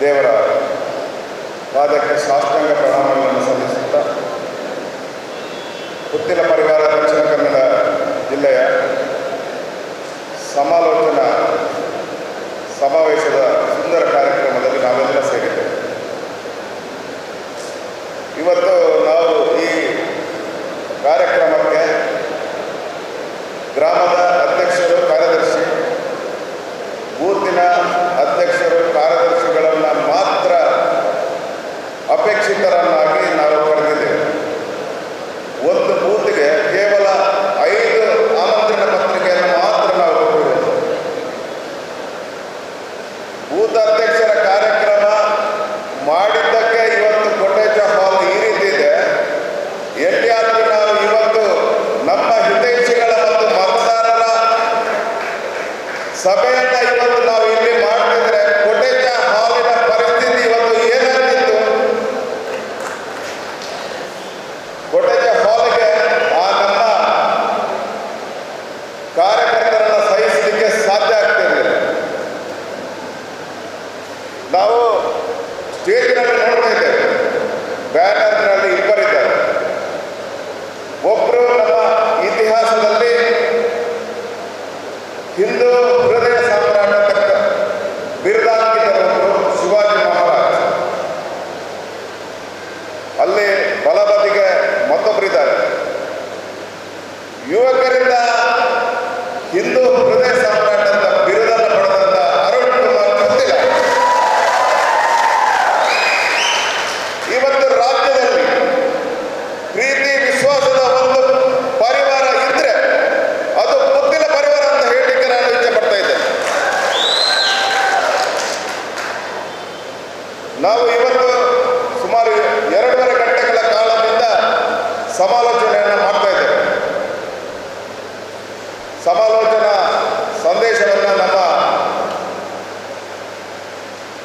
ದೇವರ ಪಾದಕ್ಕೆ ಸಾಷ್ಟಾಂಗ ಪ್ರಣಾಮಗಳನ್ನು ಸಲ್ಲಿಸುತ್ತಾ ಹುತ್ತಿನ ಪರಿವಾರ ದಕ್ಷಿಣ ಕನ್ನಡ ಜಿಲ್ಲೆಯ ಸಮಾಲೋಚನಾ ಸಮಾವೇಶದ ಸುಂದರ ಕಾರ್ಯಕ್ರಮದಲ್ಲಿ ನಾವೆಲ್ಲ ಸೇರಿದ್ದೇವೆ. ಇವತ್ತು ನಾವು ಈ ಕಾರ್ಯಕ್ರಮಕ್ಕೆ ಗ್ರಾಮದ ಅಧ್ಯಕ್ಷರು, ಕಾರ್ಯದರ್ಶಿ, ಬೂತಿನ ಅಪೇಕ್ಷಿತರನ್ನಾಗಿ ನಾವು ಪಡೆದಿದ್ದೇವೆ. ಒಂದು ಬೂತ್ಗೆ ಕೇವಲ ಐದು ಆಮಂತ್ರಣ ಪತ್ರಿಕೆಯನ್ನು ಮಾತ್ರ ನಾವು ಕೊಟ್ಟಿದ್ದೇವೆ. ಬೂತ್ ಅಧ್ಯಕ್ಷರ ಕಾರ್ಯಕ್ರಮ ಮಾಡಿದ್ದಕ್ಕೆ ಇವತ್ತು ಕೊಟೇಜ ಹಾಲ್ ಈ ರೀತಿ ಇದೆ. ಎಲ್ಲಿಯಾದರೂ ನಾವು ಇವತ್ತು ನಮ್ಮ ಹಿತೈಷಿಗಳ ಮತ್ತು ಮತದಾರರ ಸಭೆಯನ್ನು ಇವತ್ತು ನಾವು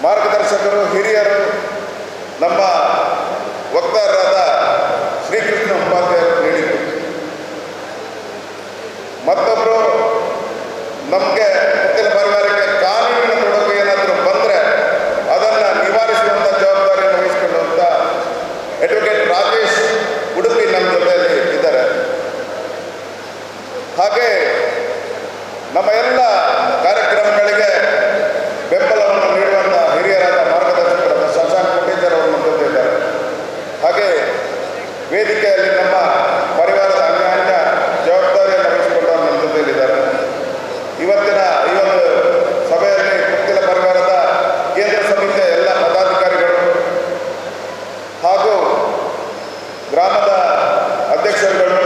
ಮಾರ್ಗದರ್ಶಕರು ಹಿರಿಯರು ನಮ್ಮ ವಕ್ತಾರರಾದ ವೇದಿಕೆಯಲ್ಲಿ ನಮ್ಮ ಪರಿವಾರದ ಅಂಗಾಂಗ ಜವಾಬ್ದಾರಿಯನ್ನು ವಹಿಸಿಕೊಂಡು ನಮ್ಮ ಜೊತೆಯಲ್ಲಿದ್ದಾರೆ. ಇವತ್ತಿನ ಈ ಒಂದು ಸಭೆಯಲ್ಲಿ ಕುಕ್ಕಿಲ ಪರಿವಾರದ ಕೇಂದ್ರ ಸಮಿತಿಯ ಎಲ್ಲ ಪದಾಧಿಕಾರಿಗಳು ಹಾಗೂ ಗ್ರಾಮದ ಅಧ್ಯಕ್ಷರುಗಳು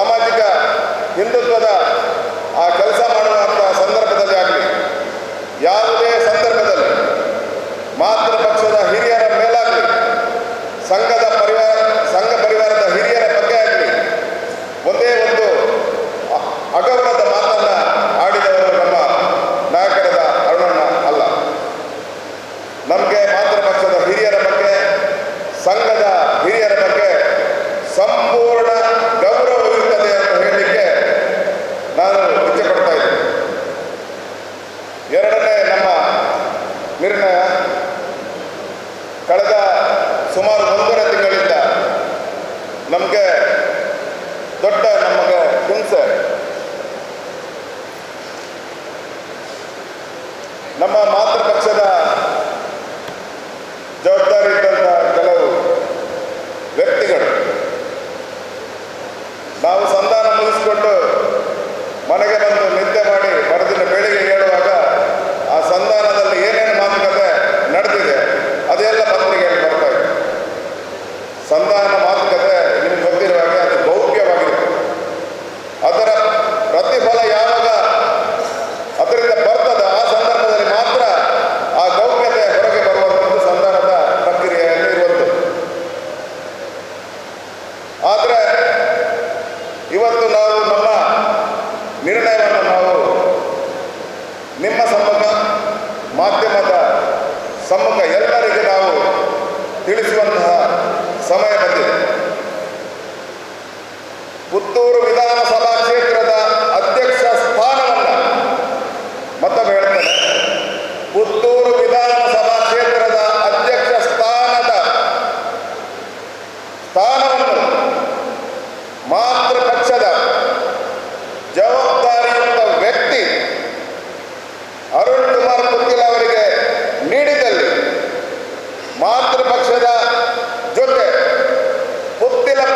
ಸಾಮಾಜಿಕ ಹಿಂದುತ್ವದ ಆ ಕೆಲಸ ಮಾಡುವಂತಹ ಸಂದರ್ಭದಲ್ಲಿ ಆಗಲಿ, ಯಾವುದೇ ಸಂದರ್ಭದಲ್ಲಿ ಮಾತೃ ಪಕ್ಷದ ಹಿರಿಯರ ಮೇಲಾಗಲಿ, ಸಂಘದ ಪರಿವಾರ, ಸಂಘ ಪರಿವಾರದ ಹಿರಿಯರ ಬಗ್ಗೆ ಆಗಲಿ, ಒಂದೇ ಒಂದು ಅಗೌರವದ ನೀರನ್ನ ಕಳೆದ ಸುಮಾರು ಒಂದೂವರೆ ತಿಂಗಳಿಂದ ನಮಗೆ ದೊಡ್ಡ ನಮಗೆ ಹಿಂಸೆ. ನಮ್ಮ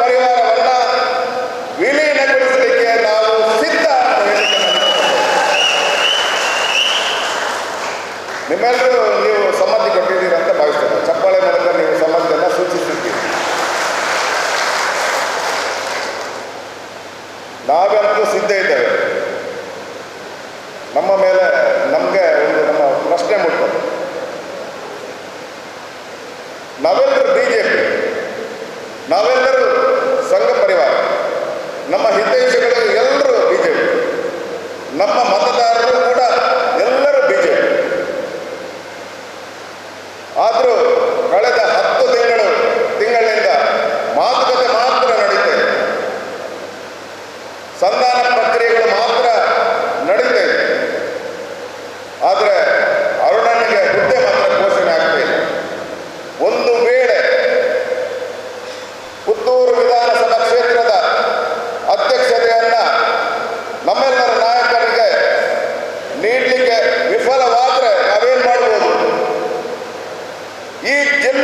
ಪರಿವಾರವನ್ನ ವಿಲೀನಗೊಳಿಸಲಿಕ್ಕೆ ನಾವು ಸಿದ್ಧ ನಿಮ್ಮೆಲ್ಲರೂ ನೀವು ಸಮ್ಮತಿ ಕೊಟ್ಟಿದ್ದೀರಿ ಅಂತ ಭಾವಿಸ್ತೇನೆ. ಚಪ್ಪಾಳೆ ಮೂಲಕ ನೀವು ಸಮ್ಮತಿಯನ್ನ ಸೂಚಿಸಿದ್ದೀರಿ ನಾವಂತೂ ಸಿದ್ಧ ಇದ್ದೇವೆ. ನಮ್ಮ ಮೇಲೆ ಮಾತ್ರ ನಾವೇನು ಮಾಡ್ಬೋದು? ಈ ಜಿಲ್ಲೆ